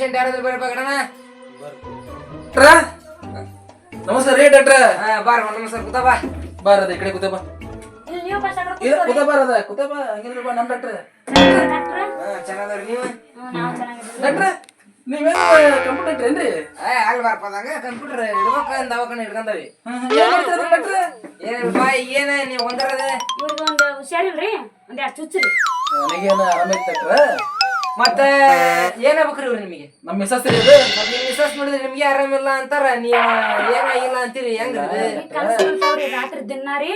Patient ಯಾರಾದ್ರೂ ಬರ್ಬೇಕಣ್ಣ ನಮಸ್ಕಾರ ರೀ ಡಾಕ್ಟ್ರ. ಬಾರ ನಮಸ್ಕಾರ ಕೂತ ಬಾ. ಅದ ಈ ಕಡೆ ಕೂತ ಬಾ. ಇಲ್ಲಿ ಕುತಬಾ ಬಸ್ ಹಾಕೊಂಡು ಇಲ್ಲ ಕೂತ ಬಾರದ ಕೂತ ಬಾ. ಹಂಗಿಲ್ಲ ಬಾ ನಮ್ ಡಾಕ್ಟ್ರ. ಡಾಕ್ಟ್ರ? ಹಾ ಚೆನ್ನಾದವ್ರಿ ನೀವು? ಡಾಕ್ಟ್ರ ನೀವೇನು ಕಂಪ್ಯೂಟರ್ ಏನ್ರಿ? ಏ ಅಲ್ಲಿ ಬಾರಪ್ಪ ಅದಂಗ ಕಂಪ್ಯೂಟರ್ ಇಡ್ಬೇಕ ದವಾಖಾನೆ ಇಟ್ಕೊಂಡವಿ ಏನ್ ಮಾಡ್ತೀರ ಡಾಕ್ಟ್ರ? ಏನಪ್ಪ ಏನ ನೀವು ಒಂದರದ ಇವ್ರಿಗೆ ಒಂದು ಹುಷಾರಿಲ್ರಿ? ಒಂದ್ ಎರಡು ಚುಚ್ಚ್ರಿ. ನನಗೇನು ಆರಾಮ ಡಾಕ್ಟ್ರ. ಮತ್ತ ಏನಾಗ್ಬೇಕ್ರಿ ಇವ್ರು ನಿಮಗೆ? ನಮ್ಮ ಮಿಸಸ್ ರೀ ಇದು ಮತ್ ನಿಮ್ ಮಿಸಸ್ ನೋಡಿದ್ರೆ ನಿಮ್ಗೆ ಆರಾಮಿಲ್ಲ ಅಂತಾರ ನೀವ್ ಏನಾಗಿಲ್ಲ ಅಂತೀರಿ ಹೆಂಗ್ರಿ ಕನಸು ಬೀಳ್ತಾವ್ರಿ ರಾತ್ರಿ ದಿನ ರೀ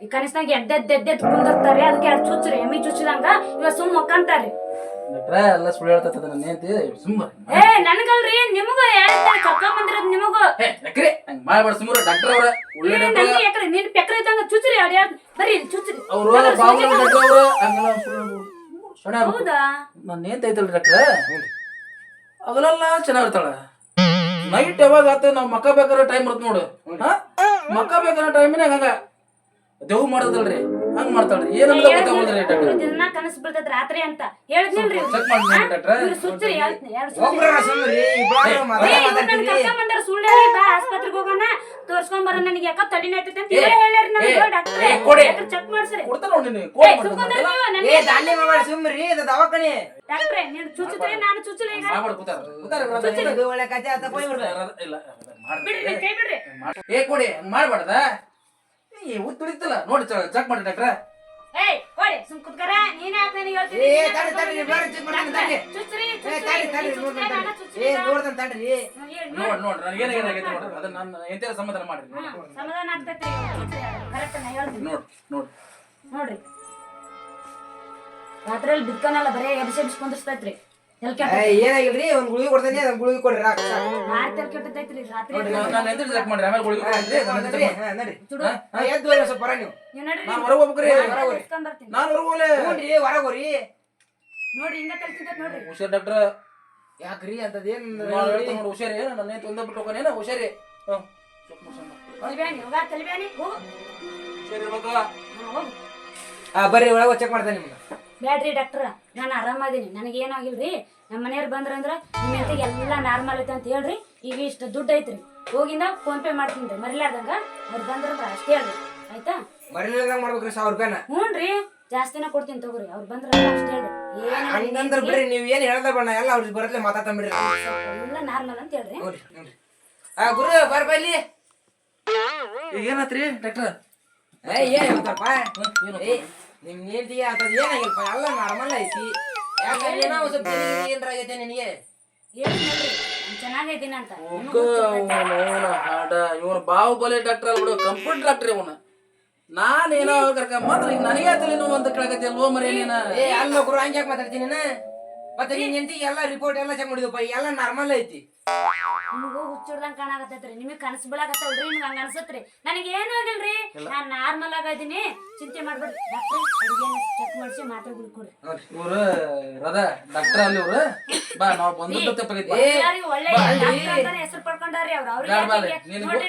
ಈ ಕನಸ್ನಾಗ ಎದ್ದೆದ್ ಎದ್ದೆದ್ ಕುಂದಿರ್ತಾರೆ ಅದಕ್ಕೆ ಎರಡು ಚುಚ್ಚ್ರಿ ಎಮ್ಮಿ ಚುಚ್ಚಿದಂಗ ಇವ ಸುಮ್ ಮಕ್ಕಂತಾರ್ರಿ ಬಿಟ್ರೆ ಎಲ್ಲ ಸುಳ್ಳು ಹೇಳ್ತದ ನನ್ನ ಹೆಂಡತಿ ಸುಮ್ಮ ಏ ನನ್ಗಲ್ರಿ ನಿಮಗ ಹೇಳ್ತಾರೆ ಕಕ್ಕ ಬಂದಿರೋದ್ ನಿಮಗ? ಡಾಕ್ಟ್ರೆ ಹಂಗ್ ಮಾಡ್ಬೇಡ ಸುಮ್ಮನೆ ಡಾಕ್ಟರ್ ಅವ್ರ ಒಳ್ಳೆ ಡಾಕ್ಟರ್ ನನ್ಗೆ ಯಾಕ್ರಿ ನಿನ್ ಪೆಕ್ರ ಇದ್ದಂಗ ಚುಚ್ಚ್ರಿ ಎರಡು ಬರಿ ಬರ್ರಿ ಚುಚ್ಚ್ರಿ ಅವರು ಬಾಬು ಡಾಕ್ಟರ್ ಅವರು. ಹಂಗೆಲ್ಲ ಸುಳ್ಳು ಹೌದಾ? ನನ್ನ ಏನ್ ಐತಲ್ರಿ ಡಾಕ್ಟ್ರ? ಅಗಲೆಲ್ಲ ಚೆನ್ನಾಗಿರ್ತಾಳ. ನೈಟ್ ಯಾವಾಗ ಆತ? ನಾವು ಮಕ್ಕ ಬೇಕಾರ ಟೈಮ್ ಇರುತ್ತೆ ನೋಡು. ಮಕ್ಕ ಬೇಕಾರ ಟೈಮಿನಾಗ ಹಂಗ. ದೇವ್ ಮಾಡದಲ್ರಿ ಹಂಗ್ ಮಾಡ್ತಾಳ್ರಿ. ಏನಂತ ಗೊತ್ತಾಗೋದ್ರಿ ಡಾಕ್ಟರ್ ದಿನ ಕನಸು ಬೀಳ್ತೈತ್ ರಾತ್ರಿ ಅಂತ. ಹೇಳಿದ್ನಿಲ್ರಿ ಚೆಕ್ ಮಾಡಿ ಡಾಕ್ಟ್ರ ಇವ್ರು ಸುಚ್ಚ್ರಿ ಹೇಳ್ತೀನಿ ಎರಡು ಒಬ್ರ ಸುಮ್ರಿ ಮಾತಾಡ್ತೀರಿ. ಸುಳ್ಳು ಹೇಳಿ ಬಾ ಆಸ್ಪತ್ರೆಗೆ ಹೋಗೋಣ. ತೋರ್ಸ್ಕೊಂಡ್ ಬರ ನನಗೆ ಯಾಕೋ ತಡಿನ ಐತೈತೆ ಅಂತ ನನಗೆ. ಏ, ಡಾಕ್ಟರ್. ಚೆಕ್ ಮಾಡ್ಸ್ರಿ? ಕೊಡ್ತಾನ ನೋಡಿ ನೀನು ಏ ಕೋಡ್ ಸುಮ್ಕೊಂಡ್ರೆ ನೀವು ಏ ನನಗೆ ದಾಂಡಿ ಮಾಡ್ಬೇಡ ಸುಮ್ರಿ ಇದು ದವಾಖಾನೆ. ಡಾಕ್ಟ್ರೆ ನೀನು ಚುಚ್ಚಿದ್ರೆ ನಾನು ಚುಚ್ಚಲ ಈಗ? ಮಾಡ್ಬೇಡ ಕೂತಾರ. ಕೂತಾರ ಇದು ಒಳ್ಳೆ ಇಲ್ಲ ಬಿಡ್ರಿ ನೀವ್ ಕೈ ಬಿಡ್ರಿ. ಏ ಕೊಡಿ ಹಂಗ್ ಮಾಡ್ಬಾರ್ದ? ತುಳಿತಲ್ಲ? ನೋಡಿ ಚೆಕ್ ಮಾಡಿ ಡಾಕ್ಟ್ರ. ಏಯ್ ಕೊಡಿ ಸುಮ್ ಕುತ್ಕರ. ನೀನ್ ಯಾಕೆ ನನಗೆ ಹೇಳ್ತೀನಿ ಏ, ತಡಿ, ತಡಿ, ಚೆಕ್ ತಡಿ. ಚುಚ್ಚ್ರಿ ಏ ತಾಡಿ ತಾಡಿ ಏ. ನೋಡ್ತಾನೆ ನೋಡಿ. ಅದನ್ನ ನಾನು ಸಮಾಧಾನ ಮಾಡ್ರಿ. ಹ್ಮ್, ಸಮಾಧಾನ ಆಗ್ತೈತ್ರಿ ಕರೆಕ್ಟ್ ನಾ ಹೇಳ್ತೀನಿ. ನೋಡ್ ನೋಡ್. ನೋಡ್ರಿ. ರಾತ್ರಿಯಲ್ಲಿ ಬಿದ್ಕನಲ್ಲ ಬರೇ ಎಬ್ಸಿ ಏ, ಏನಾಗಿಲ್ರಿ ಒಂದ್ ಗುಳಿಗೆ ಕೊಡ್ತೇನೆ ಗುಳಿಗೆ ಕೊಡ್ರಿ ರಾಕ್ ಮಾಡ್ರಿ ಆಮೇಲೆ ಗುಳಿಗೆ ನಡ್ರಿ, ಎದ್ದು ಹೋಗ್ರಿ ಸ್ವಲ್ಪ ಹೊರ ನೀವು. ನೀವ್ ನೋಡ್ರಿ. ನಾನ್ ಹೊರಗೆ ಹೋಗ್ಬೇಕ್ರಿ ಹೊರಗೋರಿ. ಎತ್ಕೊಂಡ್ ಬರ್ತೀನಿ. ನಾನು ಹೊರಗೆ ಹೋಗ್ಲೆ. ಹ್ಞೂನ್ರಿ ಹೊರಗ್ ಹೋಗ್ರಿ. ನೋಡ್ರಿ ಹಿಂಗ ತಲ್ತಿದ್ದೈತ್ ನೋಡ್ರಿ. ಹುಷಾರ್ ಡಾಕ್ಟ್ರ ಯಾಕ್ರಿ ಅಂತದೇನ್ ನೋಡಿ ಹುಷಾರಿ ನನ್ನ ತೊಂದ್ರೆ ಬಿಟ್ಟು ಹೋಗೋನೇನ ಹುಷಾರಿ ಆ ಬರ್ರಿ ಒಳಗೆ ಚೆಕ್ ಮಾಡ್ತೇನೆ ನಿಮ್ಗೆ ಬ್ಯಾಡ್ರಿ ಡಾಕ್ಟ್ರ ನಾನು ಆರಾಮದೀನಿ ನನಗೆ ಏನಾಗಿಲ್ರಿ ನಮ್ಮ ಮನೆಯವ್ರು ಬಂದ್ರಂದ್ರ ನಿಮ್ಮ ಹೆಂಡತಿಗೆ ಎಲ್ಲ ನಾರ್ಮಲ್ ಐತೆ ಅಂತ ಹೇಳ್ರಿ. ಈಗ ಇಷ್ಟು ದುಡ್ಡು ಐತ್ರಿ. ಹೋಗಿಂದ ಫೋನ್ ಪೇ ಮಾಡ್ತೀನಿ ರೀ. ಮರಿಲಾರ್ದಂಗ ಅವ್ರು ಬಂದ್ರಂದ್ರ ಅಷ್ಟೇ ಹೇಳ್ರಿ. ಆಯ್ತಾ? ಮರಿಲಿಲ್ದಂಗ್ ಮಾಡ್ಬೇಕ್ರಿ ಸಾವಿರ ರೂಪಾಯಿನ. ಹ್ಞೂನ್ರಿ ಜಾಸ್ತಿನ ಕೊಡ್ತೀನಿ ತಗೋರಿ. ಅವ್ರು ಬಂದ್ರ ಅಷ್ಟೇ ಹೇಳ್ರಿ. ಹಂಗಂದ್ರ ಬಿಡ್ರಿ ನೀವು ಏನು ಹೇಳ್ದ ಬಣ್ಣ ಎಲ್ಲ ಅವ್ರಿಗೆ ಬರತ್ಲೆ ಮಾತಾಡ್ತಾ ಬಿಡ್ರಿ ಎಲ್ಲ ನಾರ್ಮಲ್ ಅಂತ ಹೇಳ್ರಿ. ಆ ಗುರು ಬರ್ಪ ಇಲ್ಲಿ. ಈಗ ಏನಾತ್ರಿ ಡಾಕ್ಟರ್? ಏ ಏನ್ ಹೇಳ್ತಾರಪ್ಪ? ಏನು ಏ ನಿಮ್ ನೀರ್ತಿಗೆ ಅಂತದ್ ಏನಾಗಿಲ್ಪ ಎಲ್ಲ ನಾರ್ಮಲ್ ಐತಿ. ಯಾಕಂದ್ರೆ ಏನೋ ಒಂದ್ ಸ್ವಲ್ಪ ತಲೆಗೆ ಏನ್ರ ಆಗೈತೆ ನಿನಗೆ? ನಾನ್ ಚೆನ್ನಾಗೈತೀನಿ ಅಂತ. ಹಾಡ ಇವನು ಬಾಹುಬಲಿ ಡಾಕ್ಟರ್ ಅಲ್ಲ ಬಿಡು ಕಂಪ್ಯೂಟರ್ ಡಾಕ್ಟರ್ ಇವನು. ನಾನೇನೋ ಕರ್ಕೊಂಬಂದ್ರೆ ಈಗ ನನಗೆ ತಲೆ ನೋವು ಅಂತ ಕೇಳಕತ್ತಿ ಅಲ್ವೋ ಮರಿ ನೀನ ಏ ಅಲ್ಲ ಗುರು ಹಂಗೆ ಮಾತಾಡ್ತೀನಿ ನೀನು? ಮತ್ತೆ ನಿನ್ ಹೆಂಡತಿಗೆ ಎಲ್ಲ ರಿಪೋರ್ಟ್ ಎಲ್ಲ ಚೆಕ್ ಮಾಡಿದಪ್ಪ ಎಲ್ಲ ನಾರ್ಮಲ್ ಐತಿ. ನಿಮಗೂ ಹುಚ್ಚಿಡ್ದಂಗ್ ಕಾಣಾಕತ್ತೈತ್ರಿ. ನಿಮಗ್ ಕನಸ್ ಬೀಳಾಕತ್ತಲ್ರಿ ನಿಮ್ಗೆ ಹಂಗ ಅನ್ಸತ್ರಿ. ನನಗೆ ಏನು ಆಗಿಲ್ರಿ? ನಾನ್ ನಾರ್ಮಲ್ ಆಗದೀನಿ ಚಿಂತೆ ಮಾಡ್ಬೇಡ್ರಿ. ಡಾಕ್ಟರ್ ಅಡಿಗೆ ಚೆಕ್ ಮಾಡಿಸಿ ಮಾತ್ರೆ ಗುಳ್ಕೊಡ್ರಿ ಇವ್ರು ರದ ಡಾಕ್ಟರ್ ಅಲ್ಲಿ ಇವ್ರು. ಬಾ ನಾವು ಬಂದು ತಪ್ಪಾಗೈತಿ. ಒಳ್ಳೆ ಹೆಸರು ಪಡ್ಕೊಂಡಾರಿ ಅವ್ರು. ಅವ್ರಿಗೆ ನೋಡ್ರಿ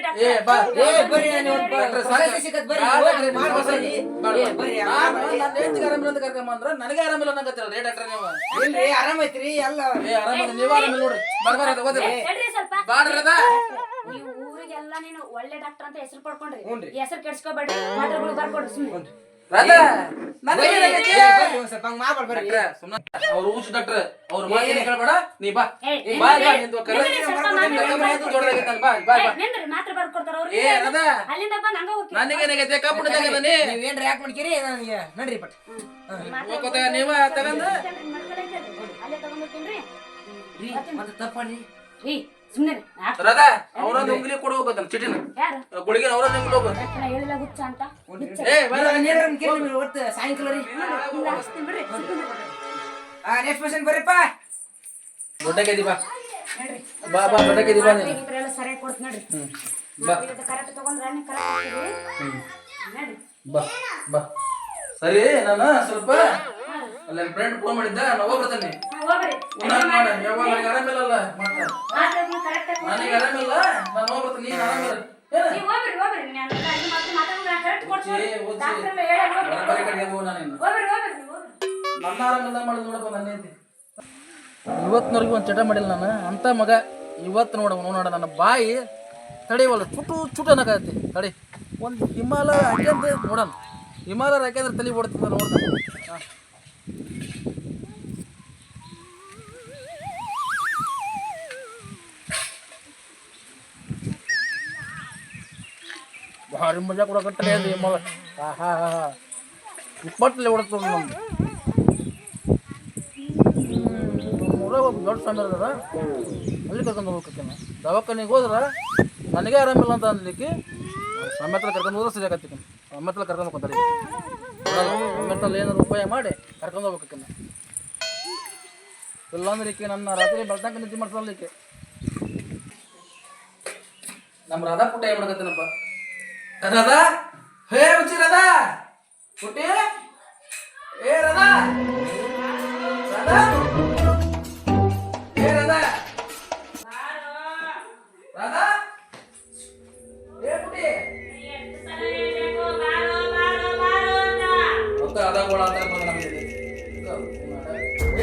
ಆರಾಮ- ನನಗೆ ಆರಾಮಿಲ್ಲ ಅನ್ನಕತ್ತಿರಲ್ಲ ಡಾಕ್ಟರ್ ನೀವು? ಇಲ್ರಿ ಆರಾಮ ಐತ್ರಿ ಎಲ್ಲ. ಏ ಆರಾಮ ನೀವು ಆರಾಮಿಲ್ಲ ನೋಡ್ರಿ. ಬರ್ಬಾರ ತಗೋದ್ರಿ ಹೇಳ್ರಿ ಸ್ವಲ್ಪ. ಬಾಡ್ರಿ ಅದ? ನೀವು ಊರಿಗೆಲ್ಲ ನೀನು ಒಳ್ಳೆ ಡಾಕ್ಟರ್ ಅಂತ ಹೆಸರು ಪಡ್ಕೊಂಡ್ರಿ ಹ್ಞೂನ್ರಿ. ಹೆಸರು ಕೆಡ್ಸ್ಕೊಬೇಡ್ರಿ. ಮಾತ್ರೆಗಳು ಬರ್ಕೊಡ್ರಿ ಸುಮ್ಮನೆ ರದ ನನಗೆ ಏನಾಗೈತಿ? ಸ್ವಲ್ಪ ಹಂಗ್ ಮಾಡ್ಬೇಡ ಬರ್ರಿ ಡಾಕ್ಟ್ರ ಅವ್ರು ಡಾಕ್ಟ್ರ್ ಅವ್ರ ಮಾತಿನ ಕೇಳಬೇಡ? ನೀ ಬಾ. ಏ, ಬಾ ಬಾ ನಿಂದು ಕರೆ ದೊಡ್ಡದಾಗೈತೆ ಅಲ್ಲ, ಬಾ ಬಾ ಬಾ. ನಿಂದ್ರಿ ಮಾತ್ರೆ ಬರ್ಕೊಡ್ತಾರ ಅವ್ರು. ಏ ರದ ಅಲ್ಲಿಂದ ಬಂದ್ ಹಂಗ ಕಪ್ಪುಣದಾಗ ನೀ. ನೀವ್ ಮಾಡ್ತೀರಿ ನನಗೆ ನಡ್ರಿ ಪಟ್. ನೀವ ತಗಂದ ಅಲ್ಲೇ ರೀ ಮತ್ತೆ ತಪ್ಪಣಿ ರೀ ಸುಮ್ನೆ ರದ ಅವ್ರೊಂದು ಉಂಗ್ಲಿ ಕೊಡು ಹೋಗೋದನ್ನ ಚಿಟಿನ ಯಾರು? ಗುಳಿಗೆ ಹೋಗು. ಹೇಳಿಲ್ಲ ಹುಚ್ಚ ಅಂತ? ಒಟ್ಟು ಸಾಯಂಕಾಲ ರೀ. ಬಿಡ್ರಿ ನೆಕ್ಸ್ಟ್ ಪರ್ಸನ್ ಬರ್ರಿಪ್ಪ. ದೊಡ್ಡ ಕೆದಿ ಬಾ. ನೋಡ್ರಿ ಬಾ ಬಾ ದೊಡ್ಡ ಕೆದಿ ಬಾ ನೀನು. ಮಾತ್ರೆ ಎಲ್ಲ ಸರಿಯಾಗಿ ಕೊಡ್ತು ನೋಡ್ರಿ ಬಾ. ಕರೆಕ್ಟ್ ತಗೊಂಡ್ರೆ ನೀವು ಕರೆಕ್ಟ್ ನೋಡ್ರಿ ಬಾ ಬಾ. ಸರಿ ನಾನು ಸ್ವಲ್ಪ ಅಲ್ಲಿ ಫ್ರೆಂಡ್ ಫೋನ್ ಮಾಡಿದ್ದ ನಾನು ಬರ್ತಾನೆ. ಯಾವಾಗ ನನಗೆ ಆರಾಮಿಲ್ಲಲ್ಲ ಮಾಡ್ತಾ ನನಗೆ ಆರಾಮಿಲ್ಲ ನಾನು ಹೋಗ್ಬರ್ತೀನಿ ನೀನು ಆರಾಮಿಲ್ಲ ನೀವು ನೀವು ನನ್ನ ಮಾಡೋದು ನೋಡಪ್ಪ ನನ್ನ ಇವತ್ತಿನವರೆಗೂ ಒಂದು ಚಟ ಮಾಡಿಲ್ಲ ನಾನು. ಅಂತ ಮಗ ಇವತ್ತು ನೋಡ ನೋಡ ನನ್ನ ಬಾಯಿ ತಡೆಯವಲ್ಲ ಚುಟು ಚುಟು ಅನ್ನಕತ್ತಿ. ತಡಿ. ಒಂದು ಹಿಮಾಲಯ ಹಾಕ್ಯಂತ ನೋಡೋಣ ಹಿಮಾಲಯ ಹಾಕ್ಯಂದ್ರೆ ತಲೆ ಓಡ್ತದ ನೋಡ್ತಾನೆ ಹಾಂ. ಭಾರಿ ಮಜಾ ಕೂಡ ಅದು ಹಿಮಾಲ ಹಾ ಹಾ ಹಾ ಇಪ್ಪತ್ತಲ್ಲಿ ಓಡ್ತದ ನಮ್ದು ದೊಡ್ಡ ಸಣ್ಣ ಅಲ್ಲಿ ಕರ್ಕೊಂಡು ಹೋಗ್ಬೇಕೇನ ದವಾಖಾನೆಗೆ ಹೋದ್ರೆ ನನಗೆ ಆರಾಮಿಲ್ಲ ಅಂತ ಅನ್ಲಿಕ್ಕೆ ಸಮ್ಮೆತ್ತಲ್ಲಿ ಕರ್ಕೊಂಡು ಹೋದ್ರೆ ಸರಿ ಆಗತ್ತೆ ಸಮ್ಮೆತ್ತಲ್ಲಿ ಕರ್ಕೊಂಡು ಹೋಗ್ತಾರೆ ಸಮ್ಮೆತ್ತಲ್ಲಿ ಏನಾದ್ರು ಉಪಾಯ ಮಾಡಿ ಕರ್ಕೊಂಡು ಹೋಗ್ಬೇಕು ಇಲ್ಲಾಂದ್ರೆ ಈಕೆ ನನ್ನ ರಾತ್ರಿ ಬೆಳ್ತಂಕ ನಿದ್ದೆ ಮಾಡ್ಸಲಿಕ್ಕೆ ನಮ್ಮ ರಾಧಾ ಪುಟ್ಟ ಏನ್ ಮಾಡಕತ್ತೇನಪ್ಪ? ರಾಧಾ? ಹೇ ರುಚಿ ರಾಧಾ! ಪುಟ್ಟಿ? ಏ ರಾಧಾ! ರಾಧಾ?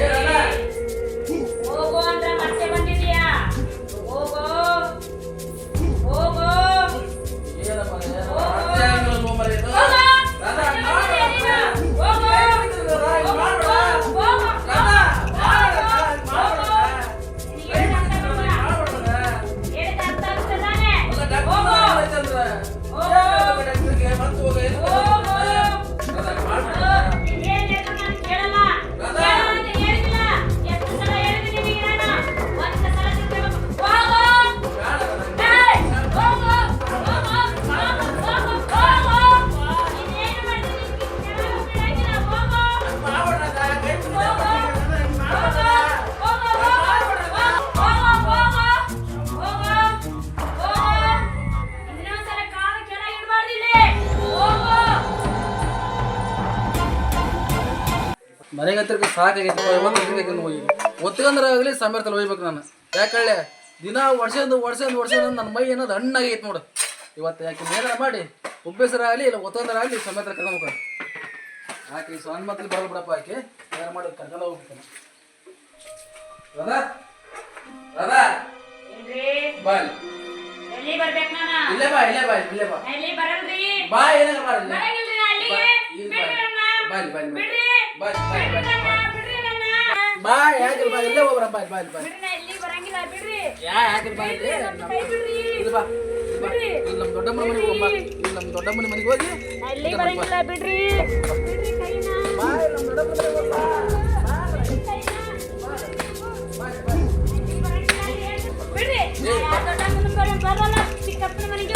ಏ ಮನೆಗೆ ಹತ್ತಿರಕ್ಕೆ ಸಾಕಾಗೈತಿ ಒತ್ಕೊಂಡ್ರೆ ಆಗಲಿ ಸಮೀರ್ತಲ್ಲಿ ಹೋಗ್ಬೇಕು ನಾನು. ಯಾಕಳ್ಳೆ ದಿನ ವರ್ಷದಿಂದ ವರ್ಷದಿಂದ ವರ್ಷಂದು ನನ್ನ ಮೈ ಅನ್ನೋದು ಹಣ್ಣಾಗೈತೆ ನೋಡು. ಇವತ್ತು ಯಾಕೆ ಏನಾರ ಮಾಡಿ ಉಬ್ಬೇಸರ ಆಗಲಿ ಇಲ್ಲ ಒತ್ತಂದ್ರೆ ಆಗಲಿ ಸಮೇತ ಕರ್ಕೊಂಡು ಆಕೆ ಸಣ್ಣ ಮತ್ತಲ್ಲಿ ಬರಲ್ಲ ಬಿಡಪ್ಪ ಆಕೆ? ಏನಾರ ಮಾಡಿ ಕರ್ಕೊಂಡು ಹೋಗ್ಬೇಕು ರಾಧಾ? ರಾಧಾ? ಬಾ ಇಲ್ಲಿ. ಬಾ ಇಲ್ಲೇ ಬಾ ಇಲ್ಲೇ ಬಾ. ಬಾಯ್ ಬಾ ಏನಾರ ಬಾ ಇಲ್ಲೇ. ಬಾಯ್ ಬಾಯ್ ಅಲ್ಲಿಗೆ. ಬಾ, ಇಲ್ಲಿ ಬಾ. ಬಾ. ಇಲ್ಲಿ, ಬಾ ಇಲ್ಲಿ, ಬಾ. ಬಾ ಬಾ ಬಾ ಬಾ. ಬಾ ಬಾ ಬಾ ಬಾ ಬಾ ಯಾ ಯಾಕೆ ಬಾ ಇಲ್ಲಿ ಬಿಡ್ರಿ ಇಲ್ಲಿ ಬಾ ಇಲ್ಲಿ ಬಾ. ನಮ್ಮ ದೊಡ್ಡಮ್ಮನ ಮನೆಗೆ ಇಲ್ಲಿ ನಮ್ಮ ದೊಡ್ಡಮ್ಮನ ಮನೆಗೆ ಹೋಗಿ ಬರಂಗಿಲ್ಲ ಬಿಡ್ರಿ. ಬಿಡ್ರಿ ಕೈನ. ಬಾ ನಮ್ಮ ದೊಡ್ಡಮ್ಮನ ಮನೆಗೆ ಬರಲ್ಲ ಚಿಕ್ಕಪ್ಪನ ಮನೆಗೆ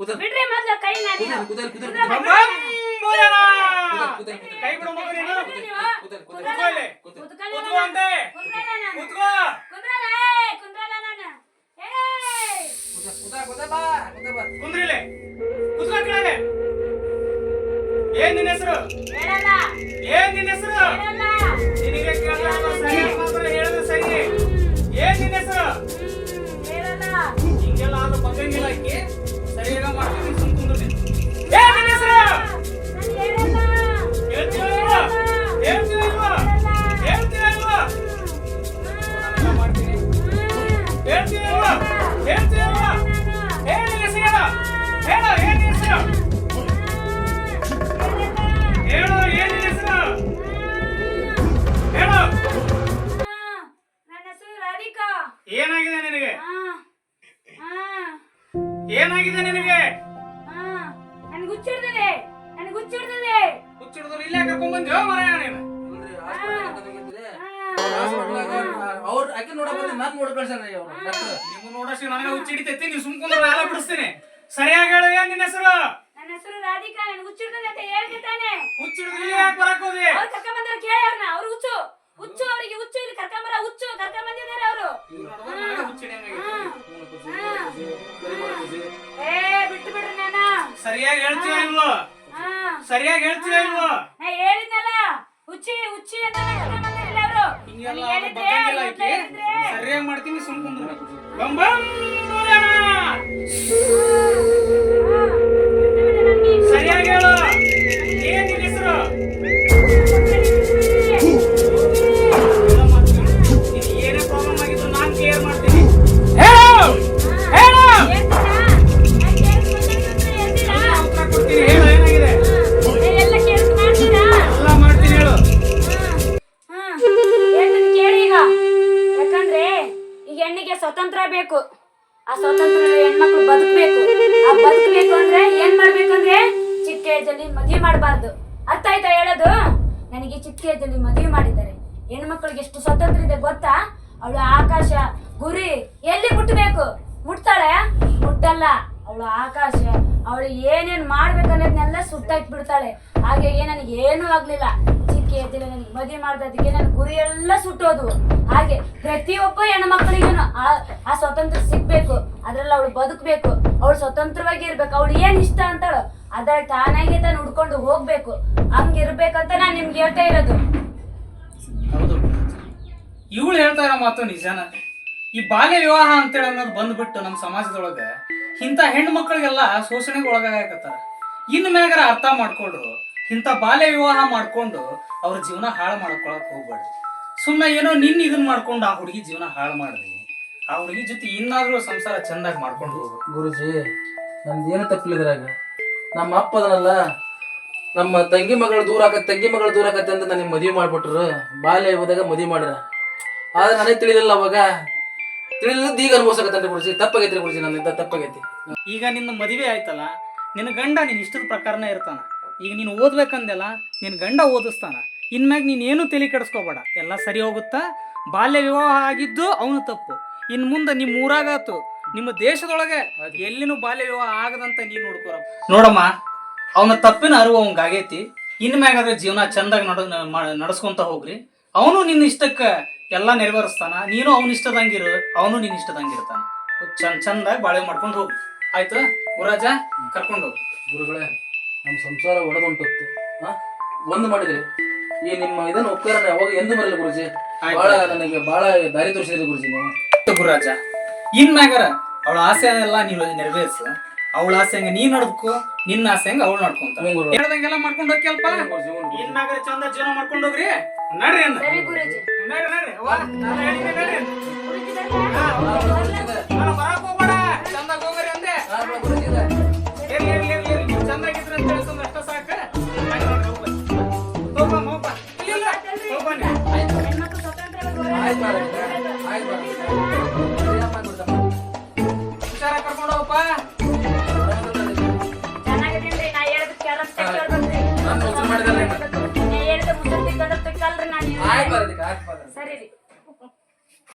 ಅಪ್ಪ ಬಿಡ್ರಿ ಮೊದ್ಲು ಕುಂದ್ರ ಕೂತಲ್ ಬರ್ಬೇಡ. ಕೂತಲ್ ಕೂತಲ್ ಕೈ ಬಿಡು ಮಗು ನೀನು. ಅಂದೆ. ನಾನು. ಬಾ ಬಾ. ಕುಂದ್ರಿಲೆ ಕೆಳಗೆ ಏನ್ ನಿನ್ನ ಹೆಸರು? ಹೇಳಲ್ಲ, ಏನ್ ನಿನ್ನ ಹೆಸರು? ಹೇಳಲ್ಲ. ನಿನಗೆ ಸರಿ ನೋಡಕ್ ಬಂದಿ ನಾನ್ ನೋಡಕ್ ಕಳ್ಸ್ಯಾರ ಅವ್ರು ಡಾಕ್ಟರ್ ನಿಮ್ಮ ನೋಡಷ್ಟು ನನಗೆ ಹುಚ್ಚಿಡಿತೈತಿ ನೀವು ಸುಮ್ಕೊಂಡ್ರೆ ಎಲ್ಲ ಬಿಡಿಸ್ತೀನಿ. ಸರಿಯಾಗಿ ಹೇಳು ಏನ್ ನಿನ್ನ ಹೆಸರು? ನನ್ನ ಹೆಸರು ರಾಧಿಕಾ ನಾನು ಹುಚ್ಚಿಡ್ದಿದೆ ಅಂತ ಹೇಳ್ತಿದ್ದಾನೆ ಹುಚ್ಚಿಡಿದ್ರು ಇಲ್ಲಿ ಯಾಕೆ ಬರಕ್ ಹೋದಿ ಅವ್ರು ಕರ್ಕೊಂಡ್ ಬಂದಾರ ಕೇಳಿ ಅವ್ರನ್ನ ಅವ್ರು ಹುಚ್ಚು. ಹುಚ್ಚು ಅವರಿಗೆ ಹುಚ್ಚು ಇಲ್ಲಿ ಕರ್ಕೊಂಬರ ಹುಚ್ಚು ಕರ್ಕೊಂಡ್ ಬಂದಿದ್ದಾರೆ ಅವರು. ಏ ಬಿಟ್ಟು ಬಿಡ್ರಿ ನಾನ. ಸರಿಯಾಗಿ ಹೇಳ್ತೀಯ ಇಲ್ವೋ? ಹಾ. ಸರಿಯಾಗಿ ಹೇಳ್ತೀಯ ಇಲ್ವೋ? ನಾ ಹೇಳಿದ್ನಲ್ಲ ಹುಚ್ಚಿ ಹುಚ್ಚಿ ಅಂತ ಹಿಂಗೆಲ್ಲ ಬಗ್ಗಂಗಿಲ್ಲ ಆಕಿ ಸರಿಯಾಗಿ ಮಾಡ್ತೀನಿ ಸುಮ್ ಕುಂದ್ರು. ಬಂ ಬಂ ಭೋಲೆನಾಥ್! ಸರಿಯಾಗಿ ಹೇಳು. ಅವಳು ಆಕಾಶ. ಗುರಿ, ಎಲ್ಲಿ ಮುಟ್ಟಬೇಕು ಮುಟ್ತಾಳೆ? ಮುಟ್ಟಲ್ಲ. ಅವಳು ಆಕಾಶ. ಅವಳು ಏನೇನ್ ಮಾಡ್ಬೇಕನ್ನೋದನ್ನೆಲ್ಲ ಸುಟ್ಟಾಕಿ ಬಿಡ್ತಾಳೆ ಹಾಗೆ ನನಗೆ ಏನೂ ಆಗ್ಲಿಲ್ಲ. ಚಿಕ್ಕ ಎದ್ದಿಲ್ಲ ನನಗೆ ಮದುವೆ ಮಾಡ್ದದಕ್ಕೆ ನನ್ನ ಗುರಿ ಎಲ್ಲ ಸುಟ್ಟೋದು. ಹಾಗೆ ಪ್ರತಿಯೊಬ್ಬ ಹೆಣ್ಮಕ್ಳಿಗೂ ಆ ಆ ಸ್ವತಂತ್ರ ಸಿಗ್ಬೇಕು. ಅದ್ರಲ್ಲಿ ಅವಳು ಬದುಕಬೇಕು. ಅವಳು ಸ್ವತಂತ್ರವಾಗಿ ಇರ್ಬೇಕು. ಅವಳು ಏನ್ ಇಷ್ಟ ಅಂತಾಳು ಅದ್ರಲ್ಲಿ ತಾನಾಗೆ ತಾನು ಹುಡ್ಕೊಂಡು ಹೋಗ್ಬೇಕು. ಹಂಗಿರ್ಬೇಕಂತ ನಾನು ನಿಮ್ಗೆ ಹೇಳ್ತಾ ಇರೋದು. ಇವಳು ಹೇಳ್ತಾ ಇರೋ ಮಾತು ನಿಜಾನ? ಈ ಬಾಲ್ಯ ವಿವಾಹ ಅಂತೇಳಿ ಅನ್ನೋದು ಬಂದ್ಬಿಟ್ಟು ನಮ್ಮ ಸಮಾಜದೊಳಗೆ ಇಂಥ ಹೆಣ್ಣು ಮಕ್ಕಳಿಗೆಲ್ಲ ಶೋಷಣೆಗೆ ಒಳಗಾಗತ್ತಾರ ಇನ್ನು ಮ್ಯಾಗರ ಅರ್ಥ ಮಾಡ್ಕೊಂಡ್ರು, ಇಂಥ ಬಾಲ್ಯ ವಿವಾಹ ಮಾಡ್ಕೊಂಡು ಅವ್ರ ಜೀವನ ಹಾಳು ಮಾಡ್ಕೊಳಕ್ ಹೋಗ್ಬೇಡ್ರಿ. ಸುಮ್ಮನೆ ಏನೋ ನಿನ್ನ ಇದನ್ನ ಮಾಡ್ಕೊಂಡು ಆ ಹುಡುಗಿ ಜೀವನ ಹಾಳು ಮಾಡಿದ್ವಿ ಆ ಹುಡುಗಿ ಜೊತೆ ಇನ್ನಾದ್ರೂ ಸಂಸಾರ ಚಂದಾಗಿ ಮಾಡ್ಕೊಂಡು ಹೋಗ್ಬೇಕು ಗುರುಜಿ ನಂದೇನು ತಪ್ಪಲಿದ್ರಾಗ ನಮ್ಮ ಅಪ್ಪ ಅದನಲ್ಲ, ನಮ್ಮ ತಂಗಿ ಮಗಳು ದೂರ ಆಕತ್ ತಂಗಿ ಮಗಳು ದೂರ ಆಕತ್ತೆ ಅಂತ ನನಗೆ ಮದುವೆ ಮಾಡ್ಬಿಟ್ರು. ಬಾಲ್ಯ ಹೋದಾಗ ಮದುವೆ ಮಾಡ್ರ ಆದ್ರೆ ನನಗೆ ತಿಳಿದಿಲ್ಲ ಅವಾಗ. ತಿಳಿದಿದ್ದು ಈಗ ಅನುಭವಿಸಕತ್ತಂತ ಗುರುಜಿ ತಪ್ಪಾಗೈತ್ರಿ ಗುರುಜಿ ನನ್ನಿಂದ ತಪ್ಪಾಗೈತಿ. ಈಗ ನಿನ್ನ ಮದುವೆ ಆಯ್ತಲ್ಲ ನಿನ್ನ ಗಂಡ ನಿನ್ನ ಇಷ್ಟದ ಪ್ರಕಾರನೇ ಇರ್ತಾನ. ಈಗ ನೀನು ಓದ್ಬೇಕಂದೆಲ್ಲ ನಿನ್ನ ಗಂಡ ಓದಿಸ್ತಾನ. ಇನ್ಮ್ಯಾಗ ನೀನು ಏನು ತಲೆ ಕೆಡಿಸ್ಕೋಬೇಡ. ಎಲ್ಲ ಸರಿ ಹೋಗುತ್ತಾ? ಬಾಲ್ಯ ವಿವಾಹ ಆಗಿದ್ದು ಅವನು ತಪ್ಪು. ಇನ್ನು ಮುಂದೆ ನಿಮ್ಮ ಊರಾಗಾತು ನಿಮ್ಮ ದೇಶದೊಳಗೆ ಎಲ್ಲಿನೂ ಬಾಲ್ಯ ವಿವಾಹ ಆಗದಂತ ನೀನು ನೋಡ್ಕೋರ. ನೋಡಮ್ಮ ಅವನ ತಪ್ಪಿನ ಅರಿವು ಅವಂಗಾಗೈತಿ ಇನ್ಮ್ಯಾಗಾದ್ರೆ ಜೀವನ ಚಂದಾಗಿ ನಡ ನಡ್ಸ್ಕೊಂತ ಹೋಗ್ರಿ. ಅವನು ನಿನ್ನ ಇಷ್ಟಕ್ಕೆ ಎಲ್ಲ ನೆರವೇರಿಸ್ತಾನ. ನೀನು ಅವನ ಇಷ್ಟದಂಗಿರು ಅವನು ನಿನ್ನ ಇಷ್ಟದಂಗಿರ್ತಾನ. ಚಂದ ಚಂದಾಗಿ ಬಾಳೆ ಮಾಡ್ಕೊಂಡು ಹೋಗು. ಆಯ್ತು? ಗುರಾಜ ಕರ್ಕೊಂಡು ಹೋಗು. ಗುರುಗಳೇ ನಮ್ಮ ಸಂಸಾರ ಒಡೆದುಂಟುತ್ತೆ. ಹಾ? ಒಂದು ಮಾಡಿದ್ರಿ. ಈ ನಿಮ್ಮ ಇದನ್ನ ಉಪಕಾರ ಯಾವಾಗ ಎಂದು ಬರಲಿ ಗುರುಜಿ. ಬಹಳ ನನಗೆ ಬಹಳ ದಾರಿ ತೋರಿಸಿದ್ರಿ ಗುರುಜಿ ನೀವು. ಗುರುರಾಜ. ಇನ್ ಇನ್ಮ್ಯಾಗಾರ ಅವಳ ಆಸೆ ಎಲ್ಲ ನೀವು ನೆರವೇರಿಸು. ಅವಳ ಆಸೆ ಹಂಗ ನೀ ನಡ್ಕೊ ನಿನ್ನ ಆಸೆ ಹಂಗ ಅವಳು ನಡ್ಕೊಂತ. ಹೇಳ್ದಂಗೆಲ್ಲ ಮಾಡ್ಕೊಂಡು ಹೋಗಿ ಅಲ್ಪ ಗುರುಜಿ, ಹ್ಞೂ ಗುರುಜಿ. ಇನ್ಮ್ಯಾಗಾರ ಚಂದ ಜೀವನ ಮಾಡ್ಕೊಂಡು ಹೋಗ್ರಿ. ನಡ್ರಿ ಅನ್ನ ಸರಿ ಗುರುಜಿ. ನಡ್ರಿ ನಡ್ರಿ